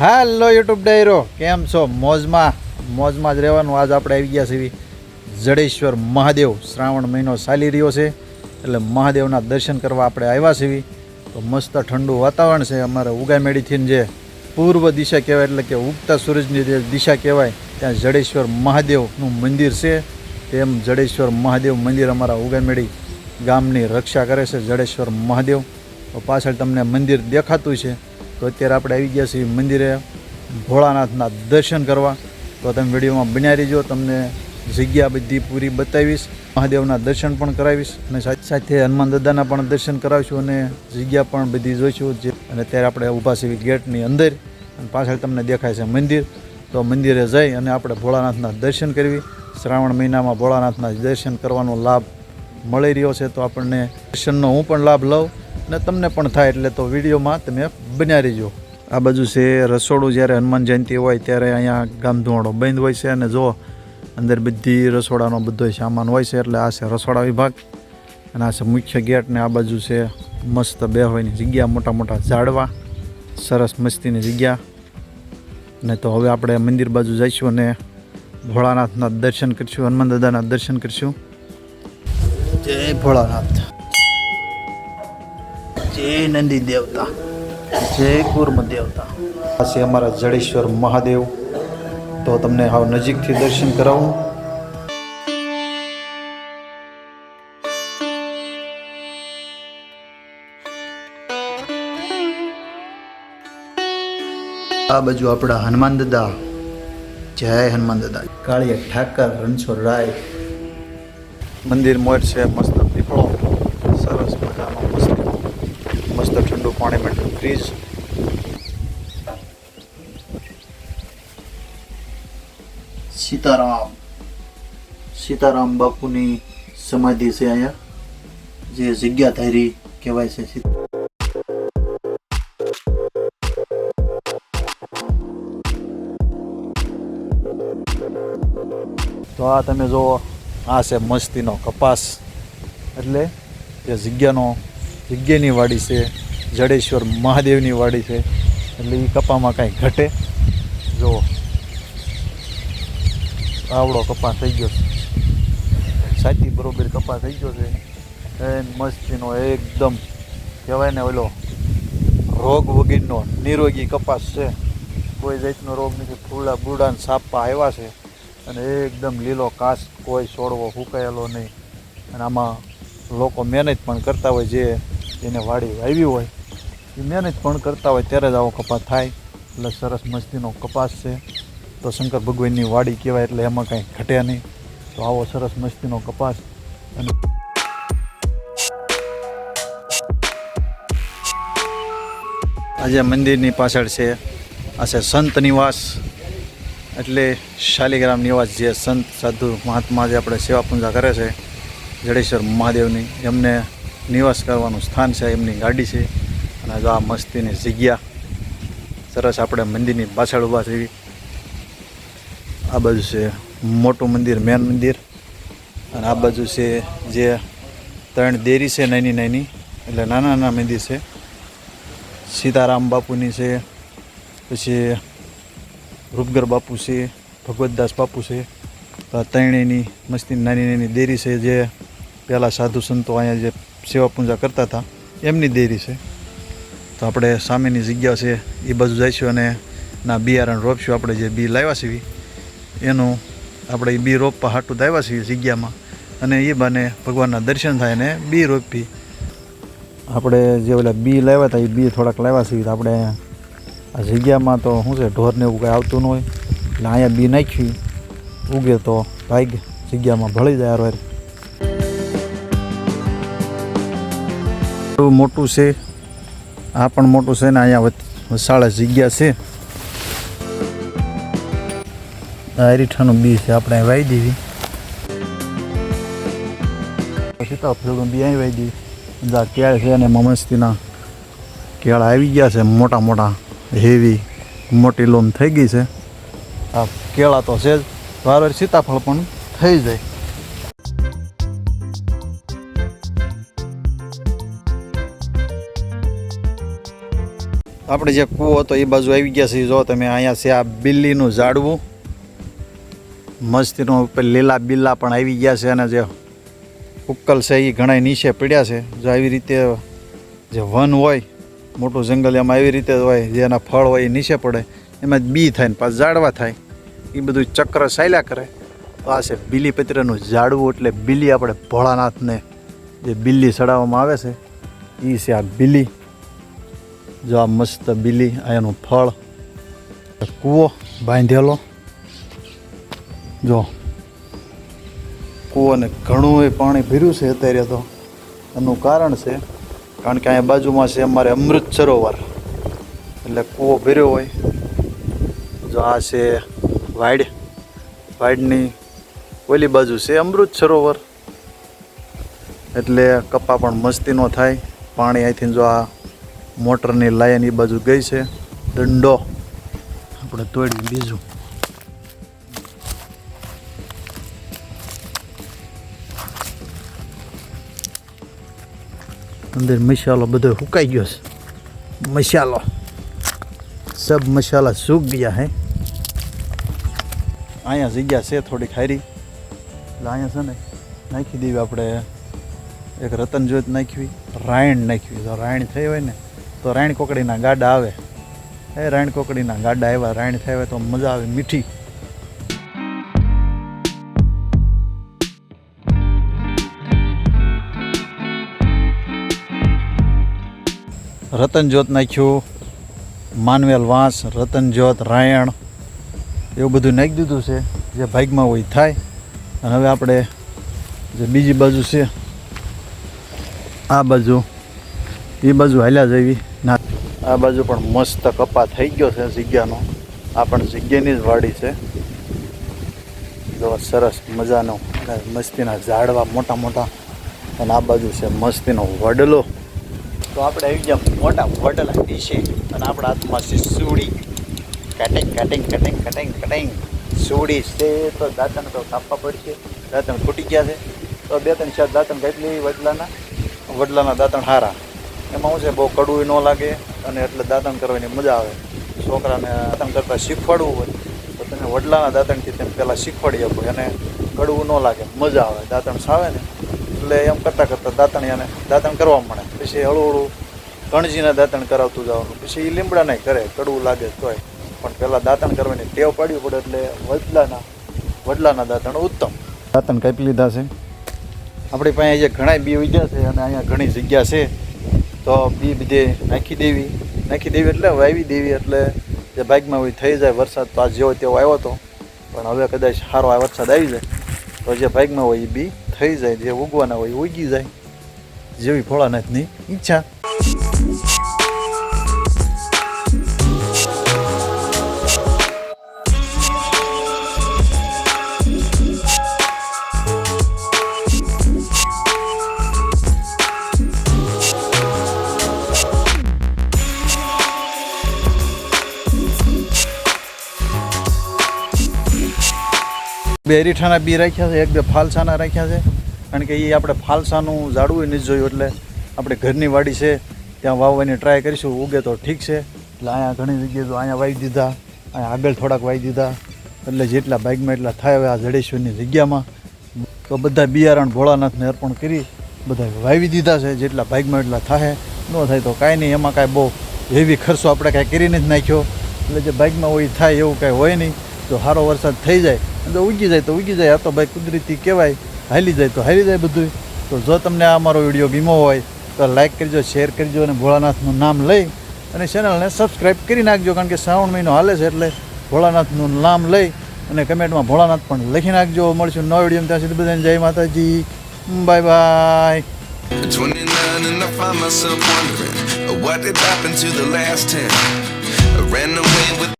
હાલો YouTube ડાયરો, કેમ છો? મોજમાં મોજમાં જ રહેવાનું. આજ આપણે આવી ગયા છીએ જડેશ્વર મહાદેવ. શ્રાવણ મહિનો ચાલી રહ્યો છે, એટલે મહાદેવના દર્શન કરવા આપણે આવ્યા છીએ. તો મસ્ત ઠંડુ વાતાવરણ છે. અમારે ઉગામેડીથી જે પૂર્વ દિશા કહેવાય, એટલે કે ઉગતા સૂરજની જે દિશા કહેવાય, ત્યાં જડેશ્વર મહાદેવનું મંદિર છે. તેમ જડેશ્વર મહાદેવ મંદિર અમારા ઉગામેડી ગામની રક્ષા કરે છે જડેશ્વર મહાદેવ. પાછળ તમને મંદિર દેખાતું છે. તો અત્યારે આપણે આવી ગયા છીએ મંદિરે ભોળાનાથના દર્શન કરવા. તો તમે વિડીયોમાં બન્યા રહીજો. તમને જગ્યા બધી પૂરી બતાવીશ. મહાદેવના દર્શન પણ કરાવીશ અને સાથે સાથે હનુમાન દાદાના પણ દર્શન કરાવીશું અને જગ્યા પણ બધી જોઈશું. જે, અને ત્યારે આપણે ઊભા છીએ ગેટની અંદર અને પાછળ તમને દેખાય છે મંદિર. તો મંદિરે જઈ અને આપણે ભોળાનાથના દર્શન કરવી. શ્રાવણ મહિનામાં ભોળાનાથના દર્શન કરવાનો લાભ મળી રહ્યો છે. તો આપણને દર્શનનો હું પણ લાભ લઉં. અને તમને પણ થાય એટલે તો વિડીયોમાં તમે બન્યા રહીજો. આ બાજુ છે રસોડું, જ્યારે હનુમાન જયંતિ હોય ત્યારે અહીંયા ગામધોવાડો બંધ હોય છે અને જો અંદર બધી રસોડાનો બધો સામાન હોય છે એટલે આ છે રસોડા વિભાગ અને આ છે મુખ્ય ગેટ ને આ બાજુ છે મસ્ત બે હોયની જગ્યા, મોટા મોટા ઝાડવા, સરસ મસ્તીની જગ્યા. ને તો હવે આપણે મંદિર બાજુ જઈશું અને ભોળાનાથના દર્શન કરીશું, હનુમાન દાદાના દર્શન કરીશું. જય ભોળાનાથ. જય નંદી દેવતા જય કુર્મ દેવતા. આ છે અમારા જડેશ્વર મહાદેવ. તો તમને હાવ નજીકથી દર્શન કરાવું. આ બાજુ આપણા હનુમાન દાદા. જય હનુમાન દાદા. કાળીયા ઠાકર રણછોડ રાય. મંદિર મોર છે મસ્ત પીપળો સરસ મજાનો મસ્ત ઠંડુ પાણી સીતારામ સીતારામ બાપુની સમાધિ છે અહીંયા. જે જગ્યા ધારી કહેવાય છે સીતા તો આ તમે જુઓ આ છે મસ્તીનો કપાસ. એટલે જે જગ્યાનો જગ્યાની વાડી છે. જડેશ્વર મહાદેવની વાડી છે. એટલે એ કપામાં કાંઈ ઘટે. જુઓ. આવડો કપાસ થઈ ગયો છે. સાચી બરોબર કપા થઈ ગયો છે. એ મસ્તીનો એકદમ કહેવાય ને ઓલો રોગ વગીરનો નિરોગી કપાસ છે. કોઈ જાતનો રોગ નથી. ફૂલા બુડા ને સાપા આવ્યા છે. અને એકદમ લીલો કાસ કોઈ છોડવો ફૂંકાયેલો નહીં. અને આમાં લોકો મહેનત પણ કરતા હોય જે એને વાડી વાવી હોય. એ મહેનત પણ કરતા હોય ત્યારે જ આવો કપાસ થાય. એટલે સરસ મસ્તીનો કપાસ છે. તો શંકર ભગવાનની વાડી કહેવાય એટલે એમાં કાંઈ ઘટે નહીં. તો આવો સરસ મસ્તીનો કપાસ અને આજે મંદિરની પાછળ છે. આ છે સંત નિવાસ. એટલે શાલિગ્રામ નિવાસ જે સંત સાધુ મહાત્મા જે આપણે સેવા પૂજા કરે છે, જડેશ્વર મહાદેવની, એમને નિવાસ કરવાનું સ્થાન છે, એમની ગાડી છે. અને આ મસ્તીની જગ્યા સરસ આપણે મંદિરની પાછળ ઊભા થઈ આ બાજુ છે મોટું મંદિર મેન મંદિર. અને આ બાજુ છે જે ત્રણ દેરી છે નાની નાની, એટલે નાના નાના મંદિર છે. સીતારામ બાપુની છે, પછી રૂપગર બાપુ છે, ભગવતદાસ બાપુ છે. તો આ ત્રણેયની મસ્તી નાની નાની દેરી છે જે પહેલાં સાધુ સંતો અહીંયા જે સેવા પૂજા કરતા હતા, એમની દેરી છે. તો આપણે સામેની જગ્યા છે, એ બાજુ જઈશું અને ના બિયારણ રોપશું આપણે જે બી લાવ્યા છીએ એનું આપણે એ બી રોપવા હાટું દાવ્યા છીએ જગ્યામાં. અને એ બાને ભગવાનના દર્શન થાય અને બી રોપી. આપણે જે ઓલા બી લાવ્યા હતા એ બી થોડાક લાવ્યા છીએ. તો આપણે આ જગ્યામાં તો શું છે ઢોરને એવું કાંઈ આવતું ન હોય. એટલે અહીંયા બી નાખ્યું. ઉગે તો ભાગ, જગ્યામાં ભળી જાય એવું મોટું છે આ પણ મોટું છે ને અહીંયા વચ- જગ્યા છે. આરીઠાનું બી છે, આપણે વાવી દેવી સીતાફળનું બી અહીં વાઈ દેવી જા કેળ છે અને મમસ્તીના કેળ આવી ગયા છે, મોટા મોટા, હેવી, મોટી લોમ થઈ ગઈ છે. આ કેળા તો છે જ. વારવાર સીતાફળ પણ થઈ જાય. આપણે જે કૂવો હતો એ બાજુ આવી ગયા છે જો તમે અહીંયા છે આ બિલ્લીનું ઝાડવું. મસ્તીનું ઉપર લીલા બિલ્લા પણ આવી ગયા છે અને જે ઉક્કલ છે એ ઘણા નીચે પડ્યા છે. જો આવી રીતે જે વન હોય, મોટું જંગલ એમાં આવી રીતે હોય હોય જેના ફળ હોય એ નીચે પડે, એમાં બી થાય ને પાછા ઝાડવા થાય. એ બધું ચક્ર ચાલ્યા કરે. તો આ છે બીલીપત્રનું ઝાડવું એટલે બિલ્લી આપણે ભોળાનાથને જે બિલ્લી ચડાવવામાં આવે છે એ છે આ બિલ્લી જો આ મસ્ત બીલી અહીંયાનું ફળ કૂવો બાંધેલો. જો, કૂવોને ઘણું એ પાણી ભર્યું છે અત્યારે તો. એનું કારણ છે, કારણ કે અહીંયા બાજુમાં છે અમારે અમૃત સરોવર. એટલે કૂવો ભર્યો હોય. જો આ છે વાડ, વાડની ઓલી બાજુ છે અમૃત સરોવર. એટલે કપા પણ મસ્તીનો થાય. પાણી અહીંથી જો આ મોટરની લાઈન એ બાજુ ગઈ છે. દંડો. આપણે તોડી બીજું. અંદર મસાલો બધો સુકાઈ ગયો છે. મસાલો. સબ મસાલા સૂક ગયા હે. અહીંયા જગ્યા છે થોડી ખારી એટલે અહીંયા છે ને નાખી દેવી આપણે. એક રતન જોત નાખવી, રાયણ નાખવી. તો રાયણ થઈ હોય ને તો રાયણ કોકડીના ગાડા આવે. એ રાયણ કોકડીના ગાડા આવ્યા રાયણ થાય તો મજા આવે, મીઠી. રતનજોત નાખ્યું, માનવેલ વાંસ રતનજોત રાયણ, એવું બધું નાખી દીધું છે, જે ભાગમાં હોય થાય. અને હવે આપણે જે બીજી બાજુ છે, આ બાજુ, એ બાજુ હાલ્યા જવી આ બાજુ પણ મસ્ત કપા થઈ ગયો છે જગ્યાનો. આ પણ જગ્યાની જ વાડી છે. જો સરસ મજાનો મસ્તીના ઝાડવા મોટા મોટા. અને આ બાજુ છે મસ્તીનો વડલો. તો આપણે આવી ગયા મોટા વડલા દિશે અને આપણા હાથમાં છે સુડી. Cutting cutting cutting cutting cutting. સુડી છે તો દાંતણ તો કાપવા પડશે. દાંતણ ફૂટી ગયા છે. તો બે, ત્રણ, ચાર દાંતણ કાપી વડલાના. વડલાના દાંતણ હારા. એમાં શું છે બહુ કડવું ન લાગે અને એટલે દાંતણ કરવાની મજા આવે. છોકરાને દાંતણ કરતાં શીખવાડવું હોય તો તમે વડલાના દાંતણથી તેમ પહેલાં શીખવાડી આપો. એને કડવું ન લાગે મજા આવે. દાંતણ સાવે ને એટલે એમ કરતાં કરતાં દાંતણ એને દાંતણ કરવા મળે. પછી હળવું હળવું કણજીના દાંતણ કરાવતું જવાનું. પછી એ લીમડા નહીં કરે કડવું લાગે તોય. પણ પહેલાં દાંતણ કરવાની ટેવ પાડવી પડે એટલે વડલાના વડલાના દાંતણ ઉત્તમ. દાંતણ કાપી લીધા છે. આપણી પાસે અહીંયા ઘણા બી ઉગ્યા છે અને અહીંયા ઘણી જગ્યા છે. તો બી બધે નાખી દેવી. નાખી દેવી એટલે વાવી દેવી એટલે જે ભાગમાં હોય થઈ જાય વરસાદ તો આ જેવો તેવો આવ્યો હતો પણ હવે કદાચ સારો આ વરસાદ આવી જાય. તો જે ભાગમાં હોય એ બી થઈ જાય. જે ઉગવાના હોય ઉગી જાય. જેવી ભોળાનાથની ઈચ્છા. બે રીઠાના બી રાખ્યા છે, એક બે ફાલસાના રાખ્યા છે. કારણ કે એ આપણે ફાલસાનું ઝાડવું નથી જોયું એટલે આપણે ઘરની વાડી છે, ત્યાં વાવવાની ટ્રાય કરીશું, ઉગે તો ઠીક છે. એટલે અહીંયા ઘણી જગ્યાએ તો અહીંયા વાવી દીધા, અહીંયા આગળ થોડાક વાવી દીધા. એટલે જેટલા બાઇકમાં એટલા થાય હવે આ જડેશ્વરની જગ્યામાં. તો બધા બિયારણ ભોળાનાથને અર્પણ કરી બધા વાવી દીધા છે, જેટલા બાઇકમાં એટલા થાય. ન થાય તો કાંઈ નહીં, એમાં કાંઈ બહુ હેવી ખર્ચો આપણે કાંઈ કરીને જ નાખ્યો. એટલે જે બાઇકમાં હોય થાય એવું કાંઈ હોય નહીં. જો સારો વરસાદ થઈ જાય જો ઉગી જાય તો ઉગી જાય. આ તો ભાઈ કુદરતી કહેવાય. હાલી જાય તો હાલી જાય બધું તો જો તમને આ મારો વીડિયો ગીમો હોય, તો લાઈક કરજો, શેર કરજો અને ભોળાનાથનું નામ લઈ અને ચેનલને સબસ્ક્રાઈબ કરી નાખજો, કારણ કે શ્રાવણ મહિનો હાલે છે એટલે ભોળાનાથનું નામ લઈ અને કમેન્ટમાં ભોળાનાથ પણ લખી નાખજો. મળશું નવો વીડિયો ત્યાં સુધી બધાને જય માતાજી. Bye bye. 29 and I find myself wondering, what did happen to the last 10. I ran away with